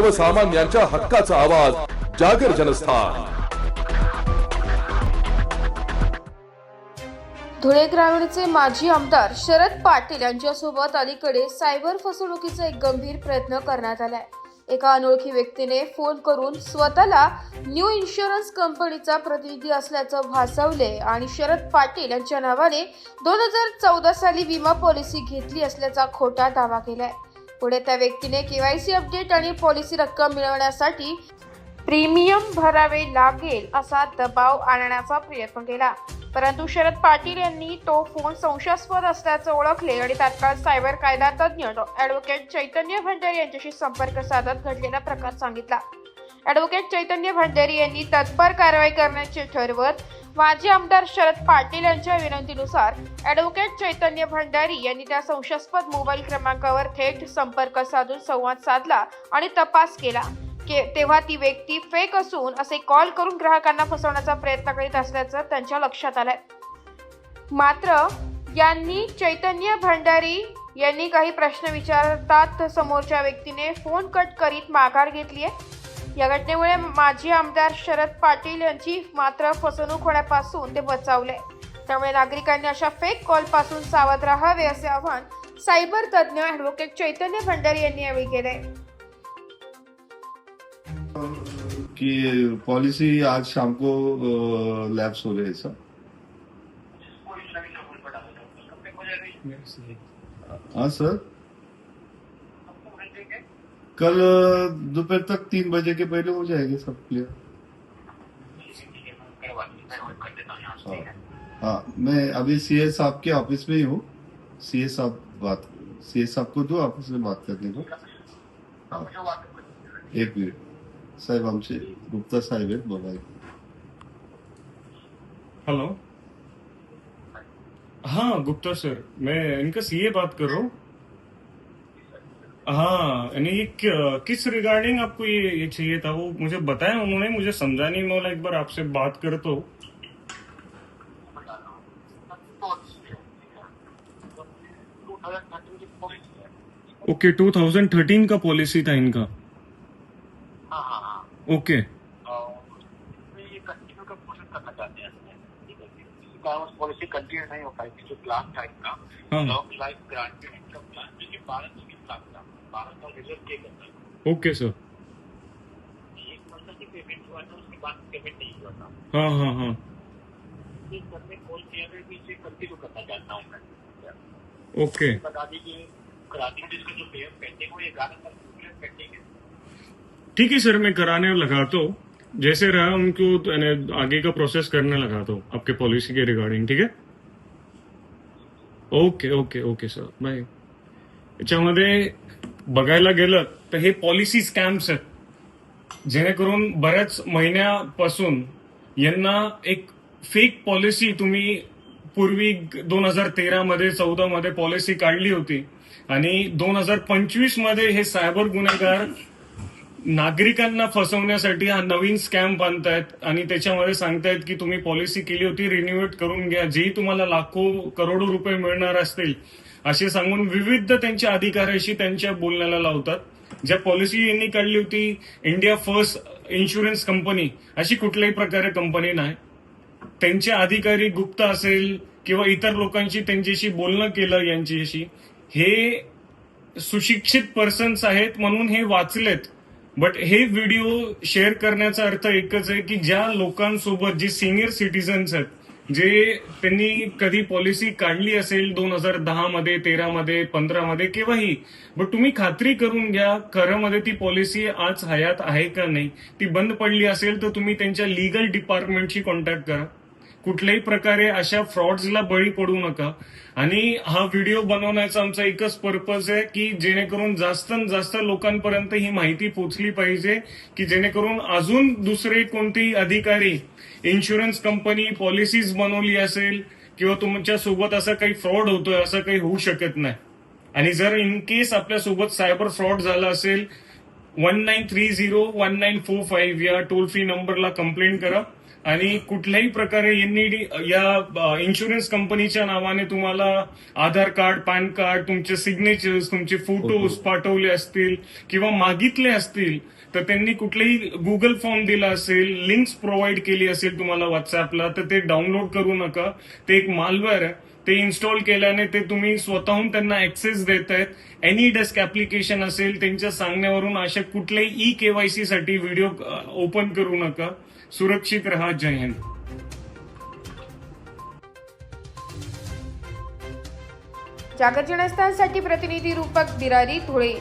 सर्वसामान्यांच्या हक्काचा आवाज जागर जनस्थान. धुळे ग्रामीणचे माजी आमदार शरद पाटील यांच्यासोबत अलीकडे सायबर फसवणुकीचा एक गंभीर प्रयत्न करण्यात आलाय. एका अनोळखी व्यक्तीने फोन करून स्वतःला न्यू इन्शुरन्स कंपनीचा प्रतिनिधी असल्याचं भासवले आणि शरद पाटील यांच्या नावाने दोन हजार चौदा साली विमा पॉलिसी घेतली असल्याचा खोटा दावा केलाय. पुढे त्या व्यक्तीने केवायसी अपडेट आणि पॉलिसी रक्कम मिळवण्यासाठी प्रीमियम भरावे लागेल असा दबाव आणण्याचा प्रयत्न केला. परंतु शरद पाटील यांनी तो फोन संशयास्पद असल्याचं ओळखले आणि तात्काळ सायबर कायदा तज्ज्ञ ॲडव्होकेट चैतन्य भंडारी यांच्याशी संपर्क साधत घडलेला प्रकार सांगितला. ॲडव्होकेट चैतन्य भंडारी यांनी तत्पर कारवाई करण्याचे ठरवत माजी आमदार शरद पाटील यांच्या विनंतीनुसार ॲडव्होकेट चैतन्य भंडारी यांनी त्या संशयास्पद मोबाईल क्रमांकावर थेट संपर्क साधून संवाद साधला आणि तपास केला. के तेव्हा ती व्यक्ती फेक असून असे कॉल करून ग्राहकांना फसवण्याचा प्रयत्न करीत असल्याचं त्यांच्या लक्षात आलंय. मात्र यांनी चैतन्य भंडारी यांनी काही प्रश्न विचारतात. समोरच्या व्यक्तीने फोन कट करीत माघार घेतली आहे या घटनेमुळे माजी आमदार शरद पाटील यांची मात्र फसवणूक होण्यापासून ते बचावले. त्यामुळे नागरिकांनी अशा फेक कॉलपासून सावध राहावे असे आवाहन सायबर तज्ज्ञ ॲडव्होकेट चैतन्य भंडारी यांनी यावेळी केले. कि पॉलिसी आज शाम को लैब्स हो गए सर? हाँ सर कल दोपहर तक तीन बजे के पहले हो जाएँगे सब क्लियर हाँ। हाँ मैं अभी सीए साहब के ऑफ़िस में ही हूँ। सीए साहब बात सीए साहब को दो ऑफ़िस में बात करने को हाँ। एक मिनट साहब हमसे गुप्ता साहेब बघा हेलो हाँ गुप्ता सर मैं इनका सीए बात कर रहा हूँ। हाँ यानी ये किस रिगार्डिंग आपको ये ये चाहिए था? वो मुझे बताया उन्होंने, मुझे समझा नहीं, मैं एक बार आपसे बात कर तो। ओके 2013 का पॉलिसी था इनका। ओके पॉलिसी कंटिन्यू नहीं हो। पाएगी जो प्लान था इनका। लॉन्ग लाइफ ग्रांटेड प्लान सौ की था रिज़ल्ट ओके सर एक महीने की पेमेंट हुआ था उसके बाद पेमेंट नहीं हुआ था। हाँ हाँ हाँ। इस घर कॉल किया गया कि इसे कंटिन्यू करना चाहता हूँ मैं। ओके बता दीजिए करा दीजिए इसका जो पेमेंट पेंडिंग हो ये ग्यारह साल पेंडिंग है। ठीक है सर मैं कराने लगाता हूँ जैसे रहा उनको तो आगे का प्रोसेस करने लगाता हूँ आपके पॉलिसी के रिगार्डिंग ठीक है? Okay okay okay sir bye याच्यामध्ये बघायला गेलं तर हे पॉलिसी स्कॅम्स आहेत. जेणेकरून बऱ्याच महिन्यापासून यांना एक फेक पॉलिसी तुम्ही पूर्वी दोन हजार तेरामध्ये चौदामध्ये पॉलिसी काढली होती. आणि दोन हजार पंचवीसमध्ये हे सायबर गुन्हेगार नागरिकांना फसवण्यासाठी हा नवीन स्कॅम बांधतायत आणि त्याच्यामध्ये सांगतायत की तुम्ही पॉलिसी केली होती रिन्युएट करून घ्या. जेही तुम्हाला लाखो करोडो रुपये मिळणार असतील असे सांगून विविध त्यांच्या अधिकाऱ्याशी त्यांच्या बोलण्याला लावतात. ज्या पॉलिसी यांनी काढली होती इंडिया फर्स्ट इन्शुरन्स कंपनी अशी कुठल्याही प्रकारे कंपनी नाही. त्यांचे अधिकारी गुप्त असेल किंवा इतर लोकांशी त्यांच्याशी बोलणं केलं यांच्याशी हे सुशिक्षित पर्सन्स आहेत म्हणून हे वाचलेत. बट हे व्हिडिओ शेअर करण्याचा अर्थ एकच आहे की ज्या लोकांसोबत जे सिनियर सिटीजन्स आहेत जे त्यांनी कधी पॉलिसी काढली असेल दोन हजार दहा मध्ये तेरा मध्ये पंधरा मध्ये केव्हाही बट तुम्ही खात्री करून घ्या खरं मध्ये ती पॉलिसी आज हयात आहे का नाही. ती बंद पडली असेल तर तुम्ही त्यांच्या लिगल डिपार्टमेंटशी कॉन्टॅक्ट करा. कुठल्याही प्रकारे अशा फ्रॉड्सला बळी पडू नका. आणि हा व्हिडिओ बनवण्याचा आमचा एकच पर्पज आहे की जेणेकरून जास्त जास्त लोकांपर्यंत ही माहिती पोचली पाहिजे की जेणेकरून अजून दुसरे कोणतेही अधिकारी इन्शुरन्स कंपनी पॉलिसीज बनवली असेल किंवा तुमच्यासोबत असं काही फ्रॉड होतोय असं काही होऊ शकत नाही. आणि जर इन केस आपल्यासोबत सायबर फ्रॉड झाला असेल one nine three zero one nine four five या टोल फ्री नंबरला कंप्लेंट करा. आणि कुठल्याही प्रकारे यांनी या इन्शुरन्स कंपनीच्या नावाने तुम्हाला आधार कार्ड पॅन कार्ड तुमचे सिग्नेचर्स तुमचे फोटोज पाठवले असतील किंवा मागितले असतील तर त्यांनी कुठलेही गुगल फॉर्म दिला असेल लिंक्स प्रोव्हाइड केली असेल तुम्हाला व्हॉट्सअपला तर ते डाउनलोड करू नका. ते एक मालवेअर आहे. ते इन्स्टॉल केल्याने ते तुम्ही स्वतःहून त्यांना ऍक्सेस देत आहेत एनी डेस्क ऍप्लिकेशन असेल त्यांच्या सांगण्यावरून अशा कुठल्याही ई केवायसी साठी व्हिडिओ ओपन करू नका. सुरक्षित रहा जय हिंद. जागतिक जनस्थानसाठी प्रतिनिधी रूपक बिरारी धुळे.